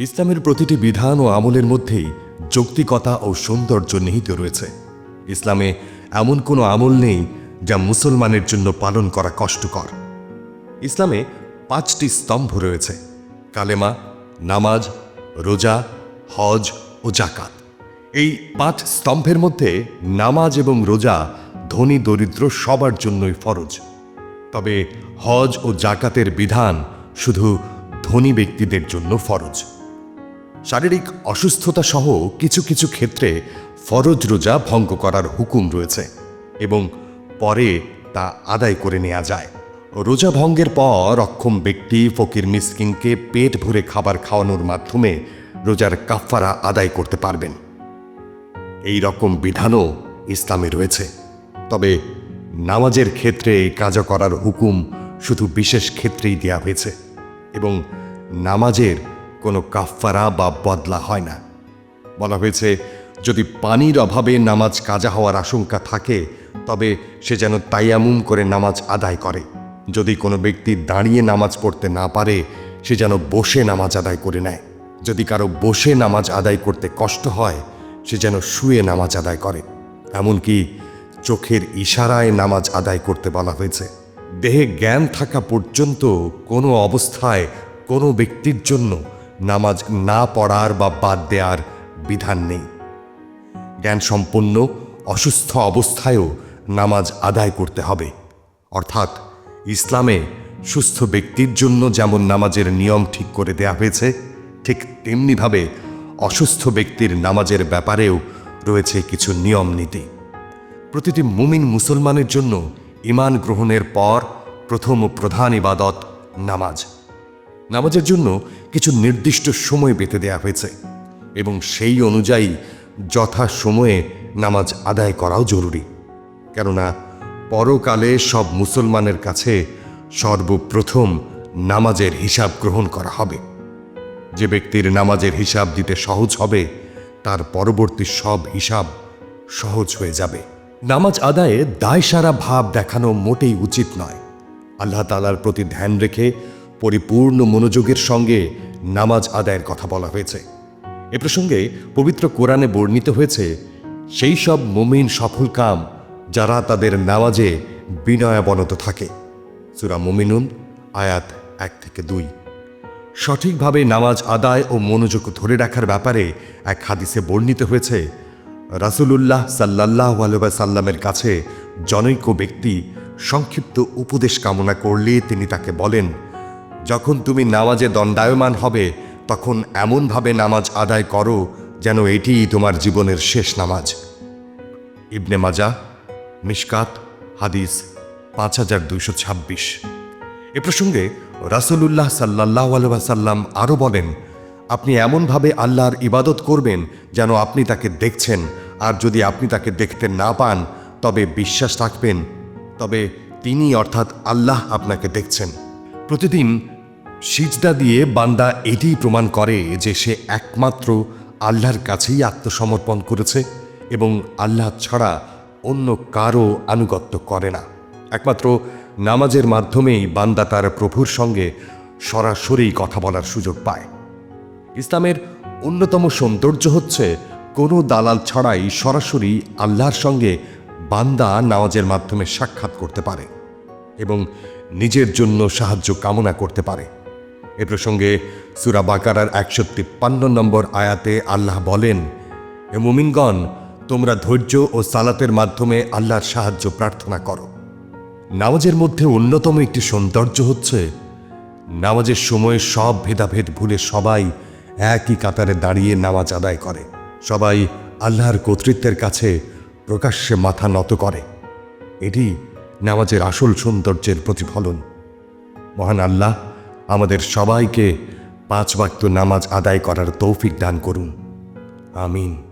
ইসলামের প্রতিটি বিধান ও আমলের মধ্যেই যৌক্তিকতা ও সৌন্দর্য নিহিত রয়েছে। ইসলামে এমন কোনো আমল নেই যা মুসলমানের জন্য পালন করা কষ্টকর। ইসলামে পাঁচটি স্তম্ভ রয়েছে, কালেমা, নামাজ, রোজা, হজ ও জাকাত এই পাঁচ স্তম্ভের মধ্যে নামাজ এবং রোজা ধনী দরিদ্র সবার জন্যই ফরজ। তবে হজ ও জাকাতের বিধান শুধু ধনী ব্যক্তিদের জন্য ফরজ। শারীরিক অসুস্থতা সহ কিছু কিছু ক্ষেত্রে ফরজ রোজা ভঙ্গ করার হুকুম রয়েছে এবং পরে তা আদায় করে নেওয়া যায়। রোজা ভঙ্গের পর অক্ষম ব্যক্তি, ফকির মিসকিনকে পেট ভরে খাবার খাওয়ানোর মাধ্যমে রোজার কাফফারা আদায় করতে পারবেন। এই রকম বিধানও ইসলামে রয়েছে। তবে নামাজের ক্ষেত্রে কাজা করার হুকুম শুধু বিশেষ ক্ষেত্রেই দেয়া হয়েছে এবং নামাজের কোনো কাফফারা বা বদলা হয় না। বলা হয়েছে, যদি পানির অভাবে নামাজ কাজা হওয়ার আশঙ্কা থাকে, তবে সে যেন তাইয়ামুম করে নামাজ আদায় করে। যদি কোনো ব্যক্তি দাঁড়িয়ে নামাজ পড়তে না পারে, সে যেন বসে নামাজ আদায় করে নেয়। যদি কারও বসে নামাজ আদায় করতে কষ্ট হয়, সে যেন শুয়ে নামাজ আদায় করে। এমনকি চোখের ইশারায় নামাজ আদায় করতে বলা হয়েছে। দেহে জ্ঞান থাকা পর্যন্ত কোনো অবস্থায় কোনো ব্যক্তির জন্য নামাজ না পড়ার বা বাদ দেওয়ার বিধান নেই। জ্ঞান সম্পন্ন অসুস্থ অবস্থায়ও নামাজ আদায় করতে হবে। অর্থাৎ ইসলামে সুস্থ ব্যক্তির জন্য যেমন নামাজের নিয়ম ঠিক করে দেয়া হয়েছে, ঠিক তেমনিভাবে অসুস্থ ব্যক্তির নামাজের ব্যাপারেও রয়েছে কিছু নিয়ম নীতি। প্রতিটি মুমিন মুসলমানের জন্য ইমান গ্রহণের পর প্রথম প্রধান ইবাদত নামাজ। নামাজের জন্য কিছু নির্দিষ্ট সময় বেঁধে দেয়া হয়েছে এবং সেই অনুযায়ী যথা সময়ে নামাজ আদায় করাও জরুরি। কেননা পরকালে সব মুসলমানের কাছে সর্বপ্রথম নামাজের হিসাব গ্রহণ করা হবে। যে ব্যক্তির নামাজের হিসাব দিতে সহজ হবে, তার পরবর্তী সব হিসাব সহজ হয়ে যাবে। নামাজ আদায়ে দায়সারা ভাব দেখানো মোটেই উচিত নয়। আল্লাহ তালার প্রতি ধ্যান রেখে পরিপূর্ণ মনোযোগের সঙ্গে নামাজ আদায়ের কথা বলা হয়েছে। এ প্রসঙ্গে পবিত্র কোরআনে বর্ণিত হয়েছে, সেই সব মুমিন সফল কাম যারা তাদের নামাজে বিনয়াবনত থাকে। সুরা মুমিনুন, আয়াত এক থেকে দুই। সঠিকভাবে নামাজ আদায় ও মনোযোগ ধরে রাখার ব্যাপারে এক হাদিসে বর্ণিত হয়েছে, রাসূলুল্লাহ সাল্লাহ সাল্লামের কাছে জনৈক ব্যক্তি সংক্ষিপ্ত উপদেশ কামনা করলে তিনি তাকে বলেন যখন তুমি নামাজে দণ্ডায়মান হবে, তখন এমনভাবে নামাজ আদায় করো যেন এটিই তোমার জীবনের শেষ নামাজ। ইবনে মাজা মিশকাত, হাদিস পাঁচ হাজার দুইশো ছাব্বিশ। এ প্রসঙ্গে রাসূলুল্লাহ সাল্লাহ সাল্লাম আরও বলেন, আপনি এমনভাবে আল্লাহর ইবাদত করবেন যেন আপনি তাকে দেখছেন, আর যদি আপনি তাকে দেখতে না পান, তবে বিশ্বাস রাখবেন, তবে তিনি অর্থাৎ আল্লাহ আপনাকে দেখছেন। প্রতিদিন সিজদা দিয়ে বান্দা এটিই প্রমাণ করে যে সে একমাত্র আল্লাহর কাছেই আত্মসমর্পণ করেছে এবং আল্লাহ ছাড়া অন্য কারও আনুগত্য করে না। একমাত্র নামাজের মাধ্যমেই বান্দা তার প্রভুর সঙ্গে সরাসরি কথা বলার সুযোগ পায়। ইসলামের অন্যতম সৌন্দর্য হচ্ছে, কোনো দালাল ছাড়াই সরাসরি আল্লাহর সঙ্গে বান্দা নামাজের মাধ্যমে সাক্ষাৎ করতে পারে এবং নিজের জন্য সাহায্য কামনা করতে পারে। এ প্রসঙ্গে সুরা বাকারার একশো তিপ্পান্ন নম্বর আয়াতে আল্লাহ বলেন, এ মুমিনগণ, তোমরা ধৈর্য ও সালাতের মাধ্যমে আল্লাহর সাহায্য প্রার্থনা করো। নামাজের মধ্যে অন্যতম একটি সৌন্দর্য হচ্ছে, নামাজের সময় সব ভেদাভেদ ভুলে সবাই একই কাতারে দাঁড়িয়ে নামাজ আদায় করে। সবাই আল্লাহর কর্তৃত্বের কাছে প্রকাশ্যে মাথা নত করে। এটি নামাজের আসল সৌন্দর্যের প্রতিফলন। মহান আল্লাহ আমাদের সবাইকে পাঁচ বাক্য নামাজ আদায় করার তৌফিক দান করুন। আমিন।